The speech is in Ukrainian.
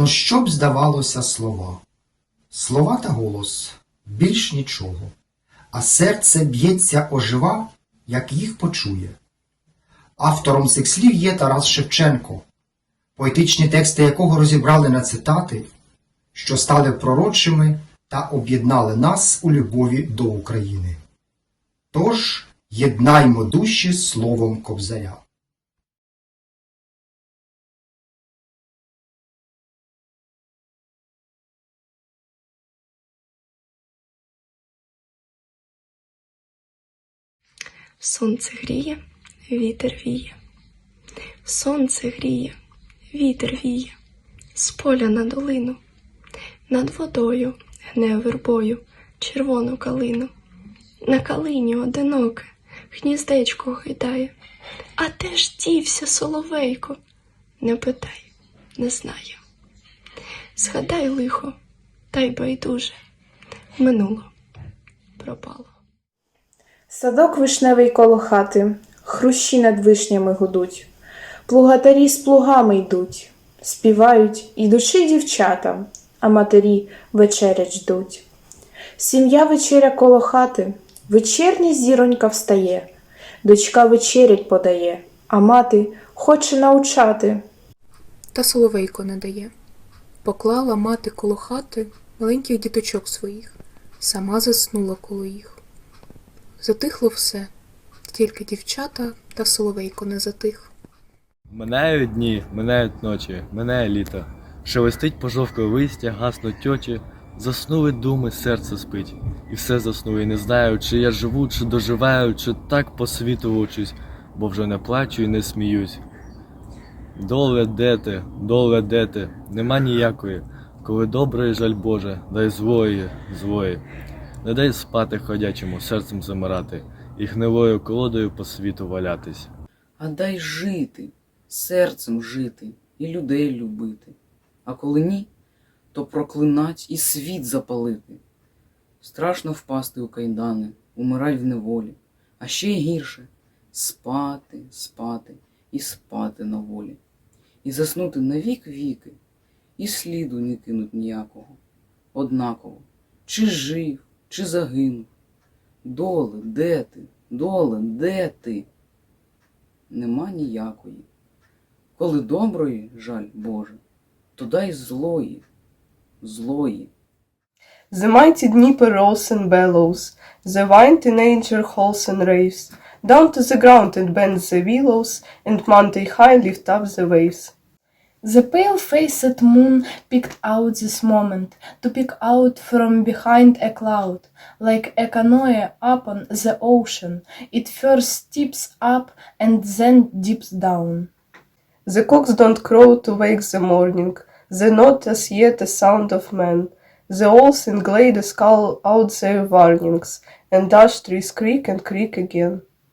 Ну, що б здавалося слова? Слова та голос більш нічого, а серце б'ється ожива, як їх почує. Автором цих слів є Тарас Шевченко, поетичні тексти якого розібрали на цитати, що стали пророчими та об'єднали нас у любові до України. Тож єднаймо душі словом Кобзаря. Сонце гріє, вітер віє. Сонце гріє, вітер віє, з поля на долину, над водою гне вербою червону калину. На калині одиноке гніздечко гойдає. А де ж дівся соловейко? Не питай, не знаю. Згадай лихо, та й байдуже, минуло, пропало. Садок вишневий коло хати, хрущі над вишнями гудуть, плугатарі з плугами йдуть, співають ідучи дівчата, а матері вечерять ждуть. Сім'я вечеря коло хати, вечірня зіронька встає, дочка вечерять подає, а мати хоче научати. Та соловейко не дає. Поклала мати коло хати маленьких діточок своїх, сама заснула коло їх. Затихло все, тільки дівчата та соловейко не затих. Минають дні, минають ночі, минає літо. Шелестить пожовкле листя, гаснуть тьочі, заснули думи, серце спить. І все заснули, не знаю, чи я живу, чи доживаю, чи так по світу лучусь, бо вже не плачу і не сміюсь. Доле де ти, доле де ти, нема ніякої, коли доброї жаль Боже, дай злої, злої. Не дай спати ходячому, серцем замирати, і гнилою колодою по світу валятись. А дай жити, серцем жити і людей любити. А коли ні, то проклинать і світ запалити. Страшно впасти у кайдани, умирай в неволі, а ще гірше спати, спати і спати на волі. І заснути на вік віки, і сліду не кинуть ніякого. Однаково, чи жив, чи загинув. Доле, де ти? Доле, де ти? Нема ніякої. Коли доброї, жаль Боже, то дай злої, злої. The mighty Dnieper rolls and bellows, the wine teenager hauls and raves, down to the ground it bends the willows, and mountain high lift up the waves. The pale-faced moon picked out this moment to peek out from behind a cloud, like a canoe upon the ocean. It first tips up and then dips down. The cocks don't crow to wake the morning, the not as yet a sound of man. The owls and glades call out their warnings, and ash trees creak and creak again.